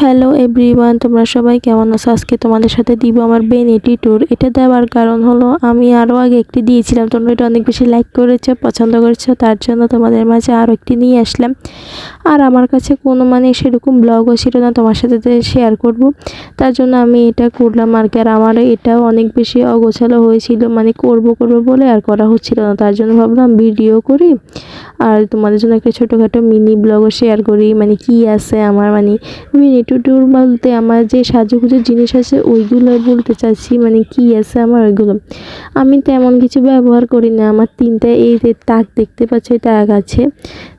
Hello everyone তোমরা সবাই কেমন আছো? আজকে তোমাদের সাথে দিব আমার বেনিটি ট্যুর এটা দেওয়ার কারণ হলো, আমি আরও আগে একটি দিয়েছিলাম, তোমরা এটা অনেক বেশি লাইক করেছ, পছন্দ করেছ, তার জন্য তোমাদের মাঝে আরও একটি নিয়ে আসলাম। আর আমার কাছে কোনো মানে সেরকম ব্লগও ছিল না, তোমার সাথে শেয়ার করব, তার জন্য আমি এটা করলাম আর কি। আর আমার এটাও অনেক বেশি অগোছালো হয়েছিল মানে করব করব বলে আর করা হচ্ছিল না, তার জন্য ভাবলাম ভিডিও করি। আর তোমাদের জন্য একটা ছোটোখাটো মিনি ব্লগও শেয়ার করি মানে কি আছে আমার মানে মিনি টু ট্যুর বলতে আমার যে সাজুগুজুর জিনিস আছে, ওইগুলো বলতে চাচ্ছি মানে কি আছে আমার ওইগুলো। আমি তেমন কিছু ব্যবহার করি না, আমার তিনটা এই যে তাক দেখতে পাচ্ছ, এই তাক আছে।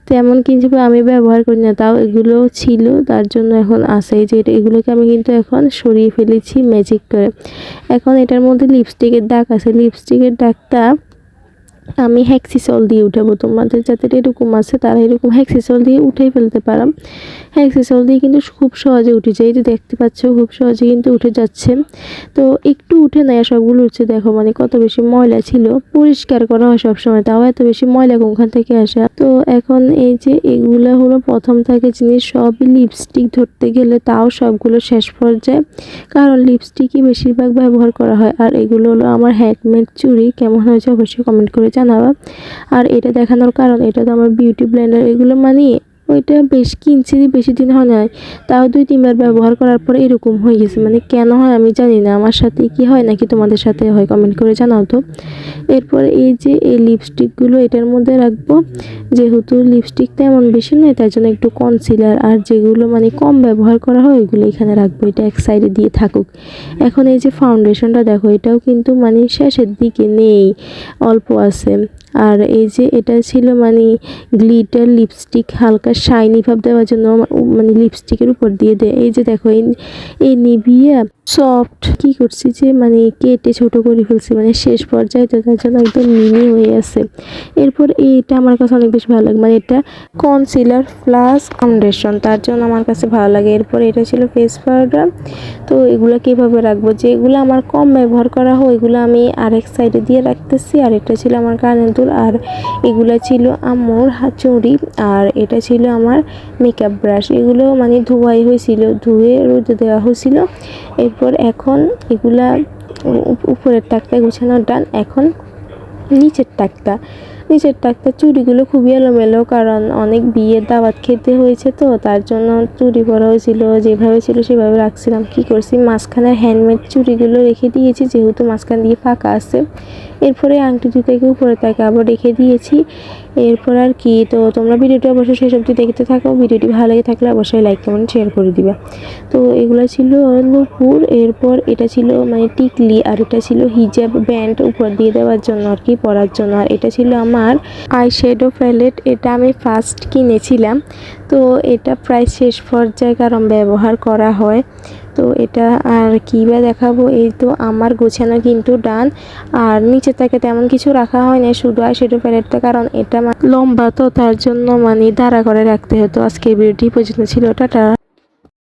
তেমন কিছু আমি ব্যবহার করি না, তাও এগুলো ছিল, তার জন্য এখন এই যে এটা- এগুলোকে আমি কিন্তু এখন সরিয়ে ফেলেছি ম্যাজিক করে। এখন এটার মধ্যে লিপস্টিকের দাগ আছে। লিপস্টিকের দাগটা আমি হ্যাক্সিসল দিয়ে উঠাবো। তোমাদের যাদের এরকম আছে, তারা এরকম হ্যাক্সিসল দিয়ে উঠেই ফেলতে পারো হ্যাক্সিসল দিয়ে কিন্তু খুব সহজে উঠে যায়। যে দেখতে পাচ্ছ, খুব সহজে কিন্তু উঠে যাচ্ছে। তো একটু উঠে নেয় সবগুলো উঠছে দেখো মানে কত বেশি ময়লা ছিল। পরিষ্কার করা হয় সবসময়, তাও এত বেশি ময়লা কোনখান থেকে আসা? তো এখন এই যে এগুলো হলো প্রথম থেকে জিনিস সবই লিপস্টিক ধরতে গেলে তাও সবগুলো শেষ পর্যায়ে। কারণ লিপস্টিকই বেশিরভাগ ব্যবহার করা হয়। আর এগুলো হলো আমার হ্যান্ডমেড চুড়ি। কেমন হয়েছে অবশ্যই কমেন্ট করে জানাবা। আর এটা দেখানোর কারণ এটা তো আমার বিউটি ব্লেন্ডার এগুলো মানে ওইটা বেশ কিনছি বেশি দিন হয় নাই। তাও দুই তিনবার ব্যবহার করার পরে এরকম হয়ে গেছে। মানে কেন হয় আমি জানি না। আমার সাথে কি হয় নাকি তোমাদের সাথে হয় কমেন্ট করে জানাও তো। এরপরে এই যে এই লিপস্টিকগুলো এটার মধ্যে রাখব। যেহেতু লিপস্টিক তেমন বেশি নয়, তাই জন্য একটু কনসিলার আর যেগুলো মানে কম ব্যবহার করা হয়, ওইগুলো এখানে রাখব। এটা এক সাইডে দিয়ে থাকুক। এখন এই যে ফাউন্ডেশনটা দেখো, এটাও কিন্তু মানে শেষের দিকে নেই, অল্প আছে। আর এই যে এটা ছিল মানে গ্লিটার লিপস্টিক হালকা শাইনি ভাব দেওয়ার জন্য মানে লিপস্টিকের উপর দিয়ে দেয়। এই যে দেখো এই নিভিয়া সফট কি করছি যে মানে কেটে ছোট করে ফেলছি মানে শেষ পর্যায়ে তো তার জন্য একদম মিনি হয়ে আছে। এরপর এটা আমার কাছে অনেক বেশি ভালো লাগে মানে এটা কনসিলার প্লাস ফাউন্ডেশন তার জন্য আমার কাছে ভালো লাগে। এরপর এটা ছিল ফেস পাউডার তো এগুলো কীভাবে রাখব? যেগুলো আমার কম ব্যবহার করা হয় এগুলো আমি আরেক সাইডে দিয়ে রাখতেছি। আর এটা ছিল আমার কানের দুল, আর এগুলো ছিল আমার হাঁচুড়ি আর এটা ছিল আমার মেকআপ ব্রাশ এগুলো মানে ধোয়াই হয়েছিল, ধুয়ে রোদে দেওয়া হয়েছিল। এরপর এখন এগুলা উপরের টাকটা গুছানোর ডান এখন নিচের টাকটা। নিচের টাকটা চুড়িগুলো খুবই এলোমেলো, কারণ অনেক বিয়ের দাওয়াত খেতে হয়েছে তো, তার জন্য চুড়ি পরা হয়েছিল, যেভাবে ছিল সেভাবে রাখছিলাম। কি করছি? মাঝখানে হ্যান্ডমেড চুড়িগুলো রেখে দিয়েছি, যেহেতু মাঝখান দিয়ে ফাঁকা আছে। এরপরে আংটি দুটাকে উপরে তাকে আবার রেখে দিয়েছি। এরপর আর কি, তো তোমরা ভিডিওটি অবশ্যই শেষ অবধি দেখতে থাকো। ভিডিওটি ভালো লাগে থাকলে অবশ্যই লাইক কমেন্ট শেয়ার করে দিবা। তো এগুলো ছিল নূপুর, এরপর এটা ছিল মানে টিকলি, আর এটা ছিল হিজাব ব্যান্ড উপর দিয়ে দেওয়ার জন্য আর কি, পরার জন্য। আর এটা ছিল আমার আই শ্যাডো প্যালেট এটা আমি ফার্স্ট কিনেছিলাম। তো এটা প্রায় শেষ পর্যায়ে কারণ ব্যবহার করা হয়। তো এটা আর কী বা দেখাবো? এই তো আমার গোছানো কিন্তু ডান আর নিচে থেকে তেমন কিছু রাখা হয় না শুধু আই শ্যাডো প্যালেটটা কারণ এটা লম্বা তো তার জন্য মানে দাঁড়া করে রাখতে হতো। আজকে ভিডিওটি পর্যন্ত ছিল। টাটা।